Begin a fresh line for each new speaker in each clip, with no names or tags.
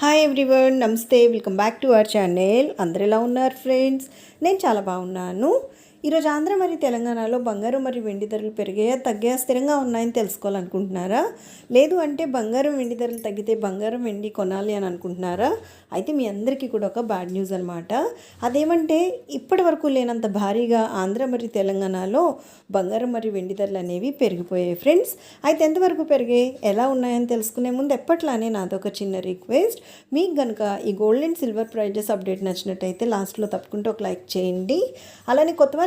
Hi everyone నమస్తే welcome back to our channel అందరు ఎలా ఉన్నారు ఫ్రెండ్స్ నేను చాలా బాగున్నాను. ఈరోజు ఆంధ్ర మరియు తెలంగాణలో బంగారం మరియు వెండి ధరలు పెరిగాయా? తగ్గాయా? స్థిరంగా ఉన్నాయని తెలుసుకోవాలనుకుంటున్నారా? లేదు అంటే బంగారం వెండి ధరలు తగ్గితే బంగారం వెండి కొనాలి అని అనుకుంటున్నారా? అయితే మీ అందరికీ కూడా ఒక బ్యాడ్ న్యూస్ అనమాట అదేమంటే ఇప్పటి వరకు లేనంత భారీగా ఆంధ్ర మరియు తెలంగాణలో బంగారం మరియు వెండి ధరలు అనేవి పెరిగిపోయాయి ఫ్రెండ్స్. అయితే ఎంతవరకు పెరిగాయి? ఎలా ఉన్నాయని తెలుసుకునే ముందు ఎప్పట్లానే నాదొక చిన్న రిక్వెస్ట్. మీకు కనుక ఈ gold and silver prizes update నచ్చినట్టయితే లాస్ట్లో తప్పకుండా ఒక లైక్ చేయండి. అలానే కొత్త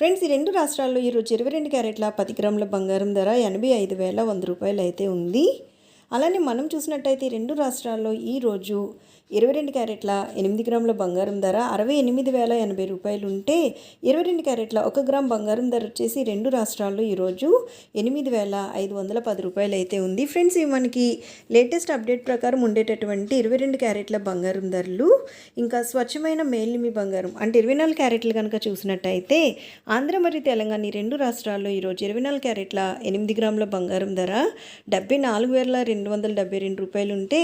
ఫ్రెండ్స్ ఈ రెండు రాష్ట్రాల్లో ఈరోజు ఇరవై రెండు క్యారెట్ల పది గ్రాముల బంగారం ధర ఎనభై ఐదు వేల వంద రూపాయలు అయితే ఉంది. అలానే మనం చూసినట్టయితే రెండు రాష్ట్రాల్లో ఈరోజు ఇరవై రెండు క్యారెట్ల ఎనిమిది గ్రాముల బంగారం ధర అరవై ఎనిమిది వేల ఎనభై రూపాయలు ఉంటే ఇరవై రెండు క్యారెట్ల ఒక గ్రామ్ బంగారం ధర వచ్చేసి రెండు రాష్ట్రాల్లో ఈరోజు ఎనిమిది వేల ఐదు వందల పది రూపాయలు అయితే ఉంది. ఫ్రెండ్స్ ఇవి మనకి లేటెస్ట్ అప్డేట్ ప్రకారం ఉండేటటువంటి ఇరవై రెండు క్యారెట్ల బంగారం ధరలు ఇంకా స్వచ్ఛమైన మేలిమి బంగారం అంటే ఇరవై నాలుగు క్యారెట్లు కనుక చూసినట్టయితే ఆంధ్ర మరియు తెలంగాణ ఈ రెండు రాష్ట్రాల్లో ఈరోజు ఇరవై నాలుగు క్యారెట్ల ఎనిమిది గ్రాముల బంగారం ధర డెబ్బై నాలుగు వేల రెండు రెండు వందల డెబ్బై రెండు రూపాయలు ఉంటే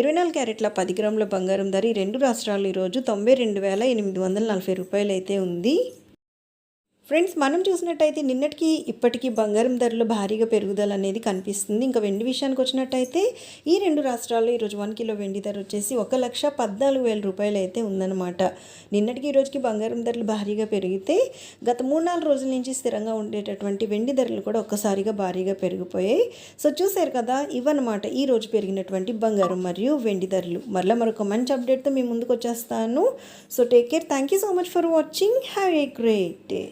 ఇరవై నాలుగు క్యారెట్ల పది గ్రాముల బంగారం ధర ఈ రెండు రాష్ట్రాలు ఈరోజు తొంభై రెండు వేల ఎనిమిది వందల నలభై రూపాయలు అయితే ఉంది. ఫ్రెండ్స్ మనం చూసినట్టయితే నిన్నటికి ఇప్పటికీ బంగారం ధరలు భారీగా పెరుగుదల అనేది కనిపిస్తుంది. ఇంకా వెండి విషయానికి వచ్చినట్టయితే ఈ రెండు రాష్ట్రాల్లో ఈరోజు వన్ కిలో వెండి ధర వచ్చేసి ఒక లక్ష పద్నాలుగు వేల రూపాయలు అయితే ఉందన్నమాట. నిన్నటికి ఈరోజుకి బంగారం ధరలు భారీగా పెరిగితే గత మూడు నాలుగు రోజుల నుంచి స్థిరంగా ఉండేటటువంటి వెండి ధరలు కూడా ఒక్కసారిగా భారీగా పెరిగిపోయాయి. సో చూసారు కదా ఇవన్నమాట ఈ రోజు పెరిగినటువంటి బంగారం మరియు వెండి ధరలు. మరలా మరొక మంచి అప్డేట్తో మీ ముందుకు వచ్చేస్తాను. So take care thank you so much for watching have a great day